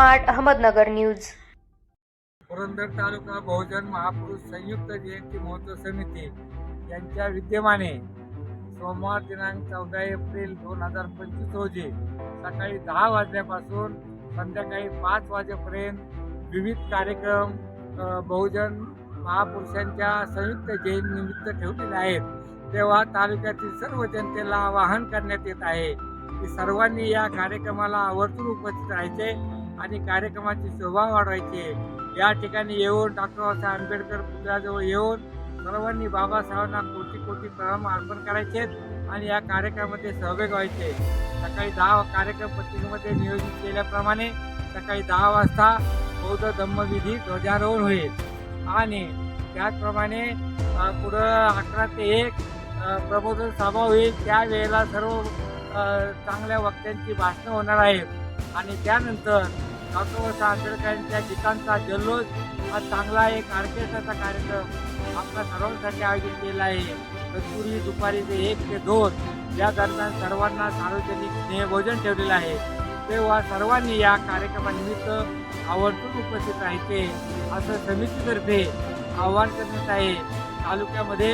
Smart Ahmednagar news. Purandar taluka बहुजन महापुरुष संयुक्त जयंती महोत्सव समिती यांच्या विद्यमाने सोमवार दिनांक चौदा एप्रिल दोन हजार पंचवीस रोजी सकाळी दहा वाजल्यापासून संध्याकाळी पाच वाजेपर्यंत विविध कार्यक्रम बहुजन महापुरुषांच्या संयुक्त जयंतीनिमित्त ठेवलेले आहेत. तेव्हा तालुक्यातील सर्व जनतेला आवाहन करण्यात येत आहे की सर्वांनी या कार्यक्रमाला आवर्जून उपस्थित राहायचे. आणि कार्यक्रमाची शोभा वाढवायची या ठिकाणी येऊन डॉक्टर बाबासाहेब आंबेडकर पुतळ्याजवळ येऊन सर्वांनी बाबासाहेबांना कोटी कोटी प्रणाम अर्पण करायचे आणि या कार्यक्रमामध्ये सहभाग व्हायचे. सकाळी दहा कार्यक्रम पत्रिकेमध्ये नियोजित केल्याप्रमाणे सकाळी दहा वाजता बौद्ध धम्मविधी ध्वजारोहण होईल. आणि त्याचप्रमाणे पुढं अकरा ते एक प्रबोधन सभा होईल. त्यावेळेला सर्व चांगल्या वक्त्यांची भाषणं होणार आहेत. आणि त्यानंतर डॉक्टर बाबासाहेब आंबेडकरांच्या गीतांचा जल्लोष हा चांगला एक ऑर्केस्ट्राचा कार्यक्रम आपल्या सर्वांसाठी आयोजित केला आहे. तत्पूर्वी दुपारी ते एक ते दोन या दरम्यान सर्वांना सार्वजनिक स्नेहभोजन ठेवलेलं आहे. तेव्हा सर्वांनी या कार्यक्रमानिमित्त आवर्जून उपस्थित राहायचे असं समितीतर्फे आवाहन करण्यात आहे. तालुक्यामध्ये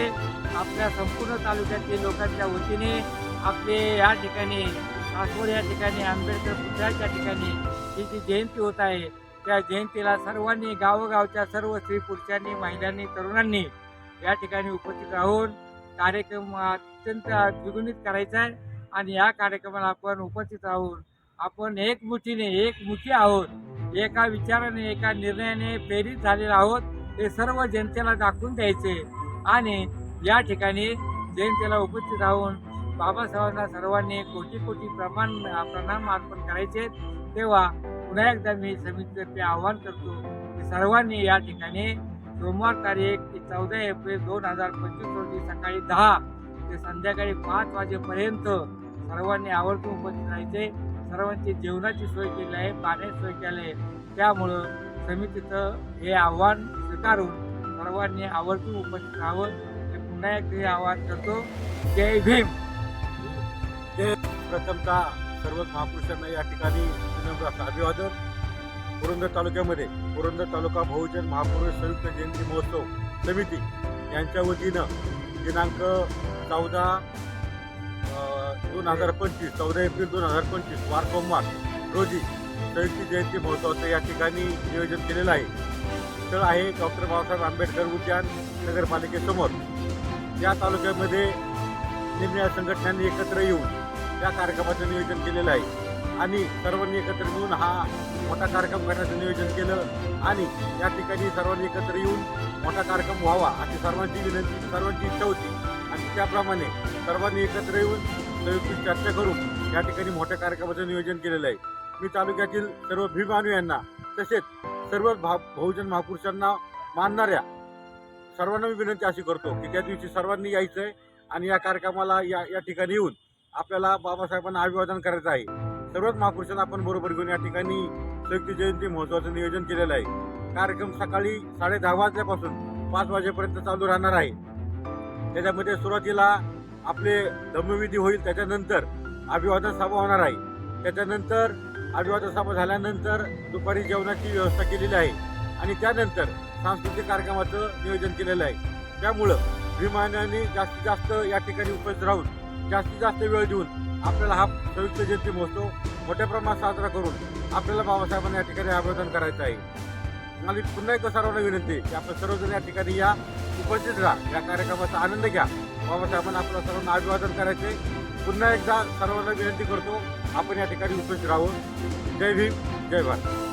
आपल्या संपूर्ण तालुक्यातील लोकांच्या वतीने आपले या ठिकाणी सासवड या ठिकाणी आंबेडकर पुतळ्याच्या ठिकाणी ही जी जयंती होत आहे. त्या जयंतीला सर्वांनी गावोगावच्या सर्व स्त्री पुरुषांनी महिलांनी तरुणांनी या ठिकाणी उपस्थित राहून कार्यक्रम अत्यंत द्विगुणित करायचा आहे आणि या कार्यक्रमाला आपण उपस्थित राहून आपण एकमुठीने एकमुखी आहोत. एका विचाराने एका निर्णयाने प्रेरित झालेलो आहोत. हे सर्व जनतेला दाखवून द्यायचे आणि या ठिकाणी जयंतीला उपस्थित राहून बाबासाहेबांना सर्वांनी कोटी कोटी प्रमाण प्रणाम अर्पण करायचे. तेव्हा पुन्हा एकदा मी समितीतर्फे आवाहन करतो की सर्वांनी या ठिकाणी सोमवार तारीख चौदा एप्रिल दोन हजार पंचवीस रोजी सकाळी दहा ते संध्याकाळी पाच वाजेपर्यंत सर्वांनी आवर्जून उपस्थित राहायचे. सर्वांची जेवणाची सोय केली आहे पाण्याची सोय केली आहे. त्यामुळं समितीचं हे आव्हान स्वीकारून सर्वांनी आवर्जून उपस्थित राहावं. हे पुन्हा एकदा हे आवाहन करतो. जय भीम. प्रथमतः सर्वच महापुरुषांना या ठिकाणी विनम्र अभिवादन. पुरंदर तालुक्यामध्ये पुरंदर तालुका बहुजन महापुरुष संयुक्त जयंती महोत्सव समिती यांच्या वतीनं दिनांक चौदा दोन हजार पंचवीस चौदा एप्रिल दोन हजार पंचवीस वार सोमवार रोजी संयुक्त जयंती महोत्सवाचं या ठिकाणी नियोजन केलेलं आहे. स्थळ आहे डॉक्टर बाबासाहेब आंबेडकर उद्यान नगरपालिकेसमोर. या तालुक्यामध्ये निम्या संघटनांनी एकत्र येऊन या कार्यक्रमाचं नियोजन केलेलं आहे. आणि सर्वांनी एकत्र येऊन हा मोठा कार्यक्रम करण्याचं नियोजन केलं. आणि या ठिकाणी सर्वांनी एकत्र येऊन मोठा कार्यक्रम व्हावा अशी सर्वांची विनंती सर्वांची इच्छा होती. आणि त्याप्रमाणे सर्वांनी एकत्र येऊन संयुक्त चर्चा करून या ठिकाणी मोठ्या कार्यक्रमाचं नियोजन केलेलं आहे. मी तालुक्यातील सर्व भीमानू यांना तसेच सर्व भा बहुजन महापुरुषांना मानणाऱ्या सर्वांना मी विनंती अशी करतो की त्या दिवशी सर्वांनी यायचं आहे आणि या कार्यक्रमाला या या ठिकाणी येऊन आपल्याला बाबासाहेबांना अभिवादन करायचं आहे. सर्वच महापुरुषांना आपण बरोबर घेऊन या ठिकाणी संयुक्त जयंती महोत्सवाचं नियोजन केलेलं आहे. कार्यक्रम सकाळी साडे दहा वाजल्यापासून पाच वाजेपर्यंत चालू राहणार आहे. त्याच्यामध्ये सुरुवातीला आपले धम्मविधी होईल त्याच्यानंतर अभिवादन सभा होणार आहे. त्याच्यानंतर अभिवादन सभा झाल्यानंतर दुपारी जेवणाची व्यवस्था केलेली आहे आणि त्यानंतर सांस्कृतिक कार्यक्रमाचं नियोजन केलेलं आहे. त्यामुळं विमानाने जास्तीत जास्त या ठिकाणी उपस्थित राहून जास्तीत जास्त वेळ देऊन आपल्याला हा संयुक्त जयंती महोत्सव मोठ्या प्रमाणात साजरा करून आपल्याला बाबासाहेबांना या ठिकाणी अभिवादन करायचं आहे. आणि पुन्हा एकदा सर्वांना विनंती की आपण सर्वजण या ठिकाणी या उपस्थित राहा. या कार्यक्रमाचा आनंद घ्या. बाबासाहेबांना आपल्या सर्वांना अभिवादन करायचे पुन्हा एकदा सर्वांना विनंती करतो आपण या ठिकाणी उपस्थित राहून. जय भीम जय भारत.